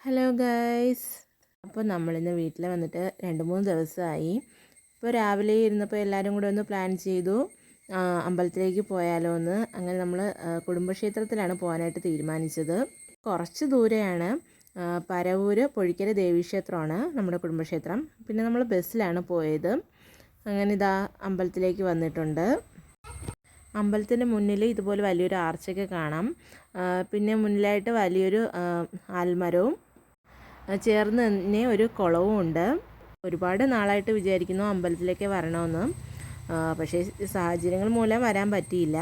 Hello guys അപ്പോൾ നമ്മളിന്ന് വീട്ടിൽ വന്നിട്ട് രണ്ട് മൂന്ന് ദിവസമായി ഇപ്പോൾ രാവിലെ ഇരുന്നപ്പോൾ എല്ലാവരും കൂടെ ഒന്ന് പ്ലാൻ ചെയ്തു അമ്പലത്തിലേക്ക് പോയാലോ എന്ന് അങ്ങനെ നമ്മൾ കുടുംബക്ഷേത്രത്തിലാണ് പോകാനായിട്ട് തീരുമാനിച്ചത്. കുറച്ച് ദൂരെയാണ്. പരവൂര് പൊഴിക്കര ദേവീക്ഷേത്രമാണ് നമ്മുടെ കുടുംബക്ഷേത്രം. പിന്നെ നമ്മൾ ബസ്സിലാണ് പോയത്. അങ്ങനെ ഇതാ അമ്പലത്തിലേക്ക് വന്നിട്ടുണ്ട്. അമ്പലത്തിന്റെ മുന്നിൽ ഇതുപോലെ വലിയൊരു ആർച്ചൊക്കെ കാണാം. പിന്നെ മുന്നിലായിട്ട് വലിയൊരു ആൽമരവും ചേർന്ന് തന്നെ ഒരു കുളവും ഉണ്ട്. ഒരുപാട് നാളായിട്ട് വിചാരിക്കുന്നു അമ്പലത്തിലേക്ക് വരണമെന്ന്. പക്ഷേ സാഹചര്യങ്ങൾ മൂലം വരാൻ പറ്റിയില്ല.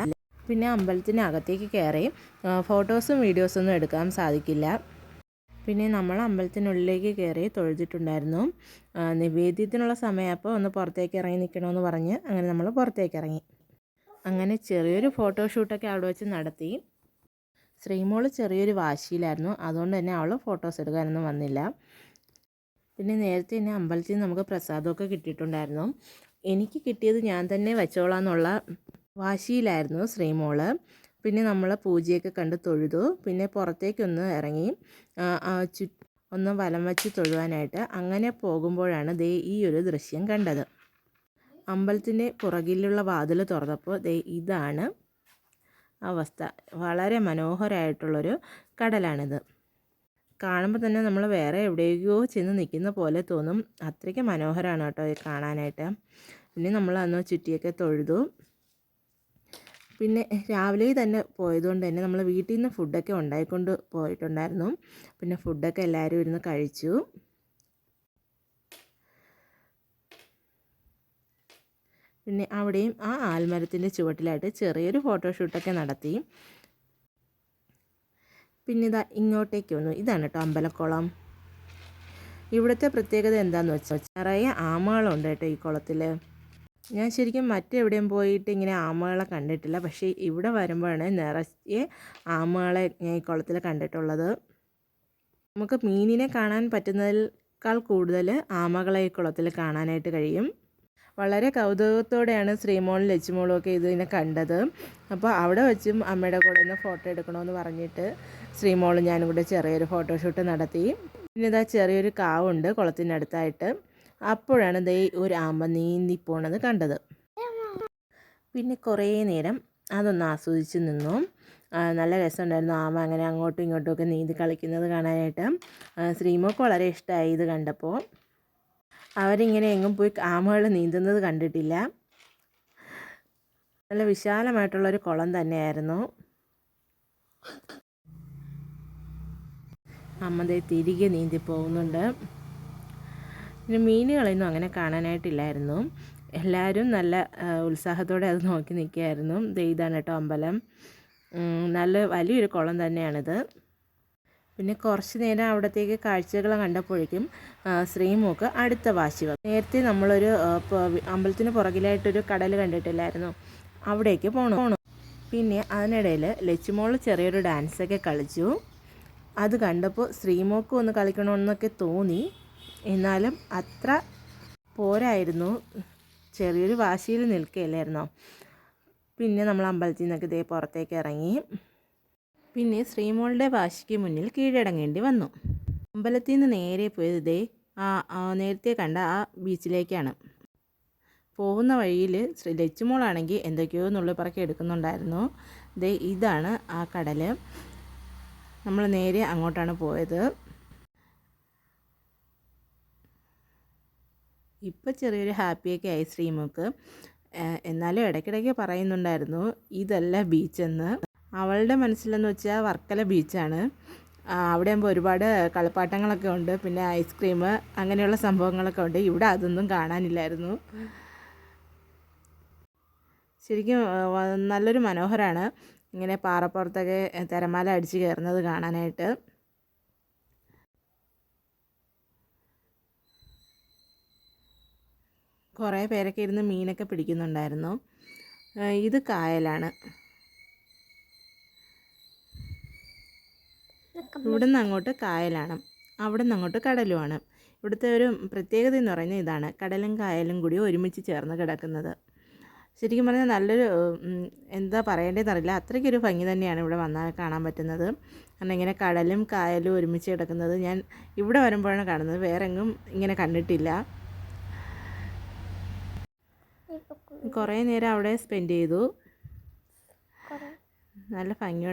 പിന്നെ അമ്പലത്തിനകത്തേക്ക് കയറി ഫോട്ടോസും വീഡിയോസും ഒന്നും എടുക്കാൻ സാധിക്കില്ല. പിന്നെ നമ്മൾ അമ്പലത്തിനുള്ളിലേക്ക് കയറി തൊഴുതിട്ടുണ്ടായിരുന്നു. നിവേദ്യത്തിനുള്ള സമയമപ്പോൾ ഒന്ന് പുറത്തേക്ക് ഇറങ്ങി നിൽക്കണമെന്ന് പറഞ്ഞ് അങ്ങനെ നമ്മൾ പുറത്തേക്ക് ഇറങ്ങി. അങ്ങനെ ചെറിയൊരു ഫോട്ടോഷൂട്ടൊക്കെ അവിടെ വെച്ച് നടത്തി. ശ്രീമോൾ ചെറിയൊരു വാശിയിലായിരുന്നു. അതുകൊണ്ട് തന്നെ അവൾ ഫോട്ടോസ് എടുക്കാനൊന്നും വന്നില്ല. പിന്നെ നേരത്തെ തന്നെ അമ്പലത്തിൽ നിന്ന് നമുക്ക് പ്രസാദമൊക്കെ കിട്ടിയിട്ടുണ്ടായിരുന്നു. എനിക്ക് കിട്ടിയത് ഞാൻ തന്നെ വെച്ചോളാന്നുള്ള വാശിയിലായിരുന്നു ശ്രീമോൾ. പിന്നെ നമ്മൾ പൂജയൊക്കെ കണ്ട് തൊഴുതു. പിന്നെ പുറത്തേക്കൊന്ന് ഇറങ്ങി ചു ഒന്ന് വലം വെച്ച് തൊഴുവാനായിട്ട് അങ്ങനെ പോകുമ്പോഴാണ് ദേ ഈ ഒരു ദൃശ്യം കണ്ടത്. അമ്പലത്തിന്റെ പുറകിലുള്ള വാതിൽ തുറന്നപ്പോൾ ദേ ഇതാണ് അവസ്ഥ. വളരെ മനോഹരമായിട്ടുള്ളൊരു കടലാണിത്. കാണുമ്പോൾ തന്നെ നമ്മൾ വേറെ എവിടെയോ ചെന്ന് നിൽക്കുന്ന പോലെ തോന്നും. അത്രയ്ക്ക് മനോഹരമാണ് കേട്ടോ ഇത് കാണാനായിട്ട്. പിന്നെ നമ്മൾ അന്ന് ചുറ്റിയൊക്കെ തൊഴുതു. പിന്നെ രാവിലെ തന്നെ പോയതുകൊണ്ട് തന്നെ നമ്മൾ വീട്ടിൽ നിന്ന് ഫുഡൊക്കെ ഉണ്ടായിക്കൊണ്ട് പോയിട്ടുണ്ടായിരുന്നു. പിന്നെ ഫുഡൊക്കെ എല്ലാവരും ഇരുന്ന് കഴിച്ചു. പിന്നെ അവിടെയും ആ ആൽമരത്തിന്റെ ചുവട്ടിലായിട്ട് ചെറിയൊരു ഫോട്ടോഷൂട്ടൊക്കെ നടത്തി. പിന്നെ ഇതാ ഇങ്ങോട്ടേക്ക് വന്നു. ഇതാണ് കേട്ടോ അമ്പലക്കുളം. ഇവിടുത്തെ പ്രത്യേകത എന്താണെന്ന് വെച്ചാൽ നിറയെ ആമകളുണ്ട് കേട്ടോ ഈ കുളത്തിൽ ഞാൻ ശരിക്കും മറ്റെവിടെയും പോയിട്ട് ഇങ്ങനെ ആമകളെ കണ്ടിട്ടില്ല. പക്ഷേ ഇവിടെ വരുമ്പോഴാണ് നിറയെ ആമകളെ ഞാൻ ഈ കുളത്തിൽ കണ്ടിട്ടുള്ളത്. നമുക്ക് മീനിനെ കാണാൻ പറ്റുന്നതിൽക്കാൾ കൂടുതൽ ആമകളെ ഈ കുളത്തിൽ കാണാനായിട്ട് കഴിയും. വളരെ കൗതുകത്തോടെയാണ് ശ്രീമോളും ലച്ചുമോളും ഒക്കെ ഇതിനെ കണ്ടത്. അപ്പോൾ അവിടെ വെച്ചും അമ്മയുടെ കൂടെ നിന്ന് ഫോട്ടോ എടുക്കണമെന്ന് പറഞ്ഞിട്ട് ശ്രീമോളും ഞാനും കൂടെ ചെറിയൊരു ഫോട്ടോഷൂട്ട് നടത്തി. പിന്നെ ഇതാ ചെറിയൊരു കാവുണ്ട് കുളത്തിന്റെ അടുത്തായിട്ട് അപ്പോഴാണ് ദേ ഒരു ആമ്പ നീന്തി പോണത് കണ്ടത്. പിന്നെ കുറേ നേരം അതൊന്ന് ആസ്വദിച്ച് നിന്നു. നല്ല രസമുണ്ടായിരുന്നു ആമ അങ്ങനെ അങ്ങോട്ടും ഇങ്ങോട്ടും ഒക്കെ നീന്തി കളിക്കുന്നത് കാണാനായിട്ട്. ശ്രീമോക്ക് വളരെ ഇഷ്ടമായി ഇത് കണ്ടപ്പോൾ. അവരിങ്ങനെ എങ്ങും പോയി ആമകൾ നീന്തുന്നത് കണ്ടിട്ടില്ല. നല്ല വിശാലമായിട്ടുള്ളൊരു കുളം തന്നെയായിരുന്നു. അമ്മ ദേ തിരികെ നീന്തി പോകുന്നുണ്ട്. പിന്നെ മീനുകളൊന്നും അങ്ങനെ കാണാനായിട്ടില്ലായിരുന്നു. എല്ലാവരും നല്ല ഉത്സാഹത്തോടെ അത് നോക്കി നിൽക്കുകയായിരുന്നു. ദേ ഇതാണ് കേട്ടോ അമ്പലം. നല്ല വലിയൊരു കുളം തന്നെയാണിത്. പിന്നെ കുറച്ച് നേരം അവിടത്തേക്ക് കാഴ്ചകൾ കണ്ടപ്പോഴേക്കും ശ്രീമൂക്ക് അടുത്ത വാശി വന്നു. നേരത്തെ നമ്മളൊരു അമ്പലത്തിന് പുറകിലായിട്ടൊരു കടൽ കണ്ടിട്ടില്ലായിരുന്നു. അവിടേക്ക് പോണു. പോണു. പിന്നെ അതിനിടയിൽ ലച്ചുമോൾ ചെറിയൊരു ഡാൻസൊക്കെ കളിച്ചു. അത് കണ്ടപ്പോൾ ശ്രീമോക്കും ഒന്ന് കളിക്കണമെന്നൊക്കെ തോന്നി. എന്നാലും അത്ര പോരായിരുന്നു. ചെറിയൊരു വാശിയിൽ നിൽക്കുകയല്ലായിരുന്നോ പിന്നെ നമ്മൾ അമ്പലത്തിൽ നിന്നൊക്കെ ഇതേ പുറത്തേക്ക് ഇറങ്ങി. പിന്നെ ശ്രീമോളുടെ വാശിക്ക് മുന്നിൽ കീഴടങ്ങേണ്ടി വന്നു. അമ്പലത്തിൽ നിന്ന് നേരെ പോയത് ആ നേരത്തെ കണ്ട ആ ബീച്ചിലേക്കാണ്. പോകുന്ന വഴിയിൽ ശ്രീ ലച്ചുമോളാണെങ്കിൽ എന്തൊക്കെയോ നുള്ളിപ്പറക്കി എടുക്കുന്നുണ്ടായിരുന്നു. ദേ ഇതാണ് ആ കടൽ നമ്മൾ നേരെ അങ്ങോട്ടാണ് പോയത്. ഇപ്പം ചെറിയൊരു ഹാപ്പിയൊക്കെ ആയി ശ്രീമുക്ക് എന്നാലും ഇടയ്ക്കിടയ്ക്ക് പറയുന്നുണ്ടായിരുന്നു ഇതല്ല ബീച്ചെന്ന്. അവളുടെ മനസ്സിലെന്ന് വെച്ചാൽ വർക്കല ബീച്ചാണ്. അവിടെ ആകുമ്പോൾ ഒരുപാട് കളിപ്പാട്ടങ്ങളൊക്കെ ഉണ്ട്. പിന്നെ ഐസ്ക്രീം അങ്ങനെയുള്ള സംഭവങ്ങളൊക്കെ ഉണ്ട്. ഇവിടെ അതൊന്നും കാണാനില്ലായിരുന്നു. ശരിക്കും നല്ലൊരു മനോഹരമാണ് ഇങ്ങനെ പാറപ്പുറത്തൊക്കെ തിരമാല അടിച്ച് കയറുന്നത് കാണാനായിട്ട്. കുറേ പേരൊക്കെ ഇരുന്ന് മീനൊക്കെ പിടിക്കുന്നുണ്ടായിരുന്നു. ഇത് കായലാണ്. ഇവിടെ നിന്ന് അങ്ങോട്ട് കായലാണ്. അവിടെ നിന്ന് അങ്ങോട്ട് കടലുമാണ്. ഇവിടുത്തെ ഒരു പ്രത്യേകത എന്ന് പറയുന്നത് ഇതാണ്. കടലും കായലും കൂടി ഒരുമിച്ച് ചേർന്ന് കിടക്കുന്നത്. ശരിക്കും പറഞ്ഞാൽ നല്ലൊരു എന്താ പറയേണ്ടതെന്നറിയില്ല അത്രയ്ക്കൊരു ഭംഗി തന്നെയാണ് ഇവിടെ വന്നാൽ കാണാൻ പറ്റുന്നത്. കാരണം ഇങ്ങനെ കടലും കായലും ഒരുമിച്ച് കിടക്കുന്നത് ഞാൻ ഇവിടെ വരുമ്പോഴാണ് കാണുന്നത്. വേറെ എങ്ങും ഇങ്ങനെ കണ്ടിട്ടില്ല. കുറേ നേരം അവിടെ സ്പെൻഡ് ചെയ്തു. നല്ല ഭംഗി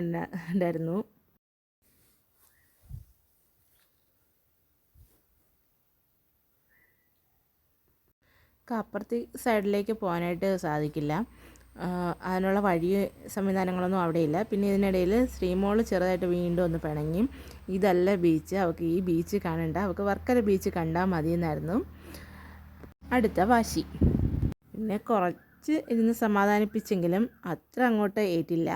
ഉണ്ടായിരുന്നു. അപ്പുറത്തെ സൈഡിലേക്ക് പോകാനായിട്ട് സാധിക്കില്ല. അതിനുള്ള വഴി സംവിധാനങ്ങളൊന്നും അവിടെ ഇല്ല പിന്നെ ഇതിനിടയിൽ ശ്രീമോൾ ചെറുതായിട്ട് വീണ്ടും ഒന്ന് പിണങ്ങി. ഇതല്ല ബീച്ച്. അവൾക്ക് ഈ ബീച്ച് കാണണ്ട. അവൾക്ക് വർക്കല ബീച്ച് കണ്ടാൽ മതി എന്നായിരുന്നു അടുത്ത വാശി. പിന്നെ കുറച്ച് ഇരുന്ന് സമാധാനിപ്പിച്ചെങ്കിലും അത്ര അങ്ങോട്ട് ഏറ്റില്ല.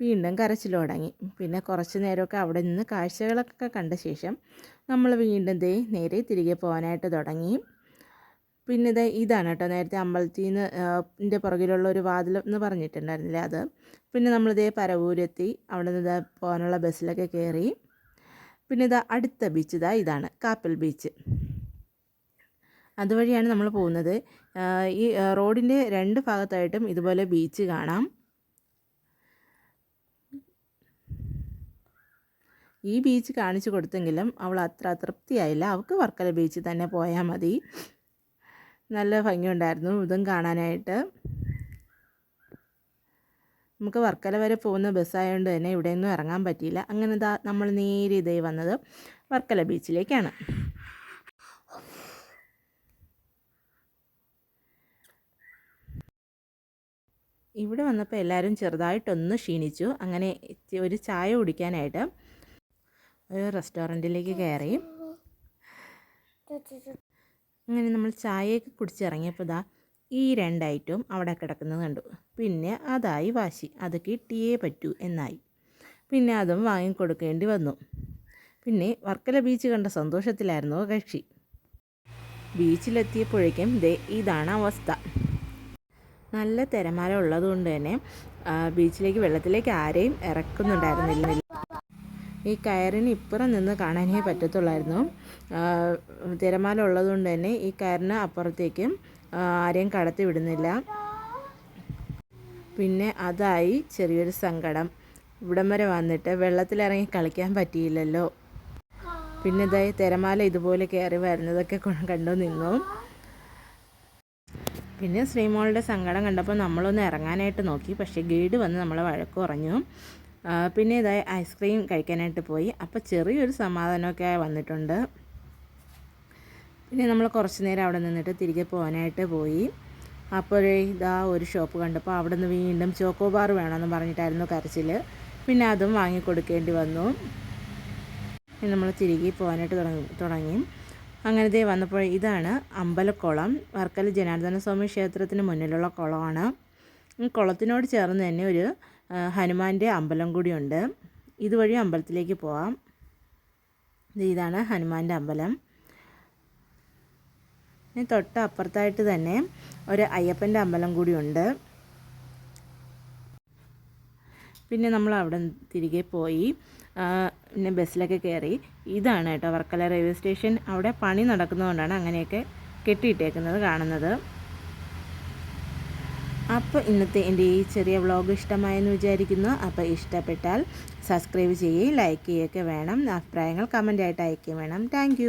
വീണ്ടും കരച്ചിലോടങ്ങി. പിന്നെ കുറച്ച് നേരമൊക്കെ അവിടെ നിന്ന് കാഴ്ചകളൊക്കെ കണ്ട ശേഷം നമ്മൾ വീണ്ടും ദേ നേരെ തിരികെ പോകാനായിട്ട് തുടങ്ങി. പിന്നെ ഇത് ഇതാണ് കേട്ടോ നേരത്തെ അമ്പലത്തിൽ നിന്ന് പുറകിലുള്ള ഒരു വാതിൽ എന്ന് പറഞ്ഞിട്ടുണ്ടായിരുന്നില്ലേ അത്. പിന്നെ നമ്മളിതേ പരവൂരെത്തി അവിടെ നിന്ന് പോകാനുള്ള ബസ്സിലൊക്കെ കയറി പിന്നെ ഇതാ അടുത്ത ബീച്ച് ഇതാ ഇതാണ് കാപ്പൽ ബീച്ച് അതുവഴിയാണ് നമ്മൾ പോകുന്നത്. ഈ റോഡിന്റെ രണ്ട് ഭാഗത്തായിട്ടും ഇതുപോലെ ബീച്ച് കാണാം. ഈ ബീച്ച് കാണിച്ചു കൊടുത്തെങ്കിലും അവൾ അത്ര തൃപ്തിയായില്ല അവൾക്ക് വർക്കല ബീച്ച് തന്നെ പോയാൽ മതി. നല്ല ഭംഗിയുണ്ടായിരുന്നു ഇതും കാണാനായിട്ട്. നമുക്ക് വർക്കല വരെ പോകുന്ന ബസ്സായതുകൊണ്ട് തന്നെ ഇവിടെയൊന്നും ഇറങ്ങാൻ പറ്റിയില്ല. അങ്ങനെ ദാ നമ്മൾ നേരെ ഇതേ വന്നത് വർക്കല ബീച്ചിലേക്കാണ് ഇവിടെ വന്നപ്പോൾ എല്ലാവരും ചെറുതായിട്ടൊന്ന് ക്ഷീണിച്ചു. അങ്ങനെ ഒരു ചായ കുടിക്കാനായിട്ട് ഒരു റെസ്റ്റോറന്റിലേക്ക് കയറി അങ്ങനെ നമ്മൾ ചായയൊക്കെ കുടിച്ചിറങ്ങിയപ്പോൾ ഇതാ ഈ രണ്ട് ഐറ്റവും അവിടെ കിടക്കുന്നത് കണ്ടു. പിന്നെ അതായി വാശി. അത് കിട്ടിയേ പറ്റൂ എന്നായി. പിന്നെ അതും വാങ്ങിക്കൊടുക്കേണ്ടി വന്നു. പിന്നെ വർക്കല ബീച്ച് കണ്ട സന്തോഷത്തിലായിരുന്നു കക്ഷി. ബീച്ചിലെത്തിയപ്പോഴേക്കും ദേ ഇതാണ് അവസ്ഥ. നല്ല തിരമാല ഉള്ളതുകൊണ്ട് തന്നെ ബീച്ചിലേക്ക് വെള്ളത്തിലേക്ക് ആരെയും ഇറക്കുന്നുണ്ടായിരുന്നില്ല. ഈ കയറിന് ഇപ്പുറം നിന്ന് കാണാനേ പറ്റത്തുള്ളായിരുന്നു. തിരമാല ഉള്ളതുകൊണ്ട് തന്നെ ഈ കയറിന് അപ്പുറത്തേക്കും ആരെയും കടത്തി വിടുന്നില്ല. പിന്നെ അതായി ചെറിയൊരു സങ്കടം. ഇവിടം വരെ വന്നിട്ട് വെള്ളത്തിലിറങ്ങി കളിക്കാൻ പറ്റിയില്ലല്ലോ. പിന്നെ ഇതായി തിരമാല ഇതുപോലെ കയറി വരുന്നതൊക്കെ കണ്ടു നിന്നു. പിന്നെ ശ്രീമോളുടെ സങ്കടം കണ്ടപ്പോൾ നമ്മളൊന്ന് ഇറങ്ങാനായിട്ട് നോക്കി. പക്ഷേ ഗൈഡ് വന്ന് നമ്മളെ വഴക്ക് പറഞ്ഞു. പിന്നെ ഇതായി ഐസ്ക്രീം കഴിക്കാനായിട്ട് പോയി. അപ്പോൾ ചെറിയൊരു സമാധാനമൊക്കെ വന്നിട്ടുണ്ട്. പിന്നെ നമ്മൾ കുറച്ച് നേരം അവിടെ നിന്നിട്ട് തിരികെ പോകാനായിട്ട് പോയി. അപ്പോൾ ഇതാ ഒരു ഷോപ്പ് കണ്ടപ്പോൾ അവിടെ നിന്ന് വീണ്ടും ചോക്കോബാർ വേണമെന്ന് പറഞ്ഞിട്ടായിരുന്നു കരച്ചിൽ പിന്നെ അതും വാങ്ങിക്കൊടുക്കേണ്ടി വന്നു. നമ്മൾ തിരികെ പോകാനായിട്ട് തുടങ്ങി തുടങ്ങി. അങ്ങനത്തെ വന്നപ്പോൾ ഇതാണ് അമ്പലക്കുളം. വർക്കല ജനാർദ്ദന സ്വാമി ക്ഷേത്രത്തിന് മുന്നിലുള്ള കുളമാണ്. കുളത്തിനോട് ചേർന്ന് തന്നെ ഒരു ഹനുമാന്റെ അമ്പലം കൂടിയുണ്ട് ഇതുവഴി അമ്പലത്തിലേക്ക് പോവാം. ഇത് ഇതാണ് ഹനുമാന്റെ അമ്പലം. തൊട്ട് അപ്പുറത്തായിട്ട് തന്നെ ഒരു അയ്യപ്പന്റെ അമ്പലം കൂടിയുണ്ട് പിന്നെ നമ്മൾ അവിടെ തിരികെ പോയി പിന്നെ ബസ്സിലൊക്കെ കയറി. ഇതാണ് കേട്ടോ വർക്കല റെയിൽവേ സ്റ്റേഷൻ. അവിടെ പണി നടക്കുന്നതുകൊണ്ടാണ് അങ്ങനെയൊക്കെ കെട്ടിയിട്ടേക്കുന്നത് കാണുന്നത്. അപ്പോൾ ഇന്നത്തെ എന്റെ ഈ ചെറിയ വ്ളോഗ് ഇഷ്ടമായെന്ന് വിചാരിക്കുന്നു. അപ്പോൾ ഇഷ്ടപ്പെട്ടാൽ സബ്സ്ക്രൈബ് ചെയ്യുകയും ലൈക്ക് ചെയ്യുകയൊക്കെ വേണം. അഭിപ്രായങ്ങൾ കമന്റായിട്ട് അയക്കുകയും വേണം. താങ്ക്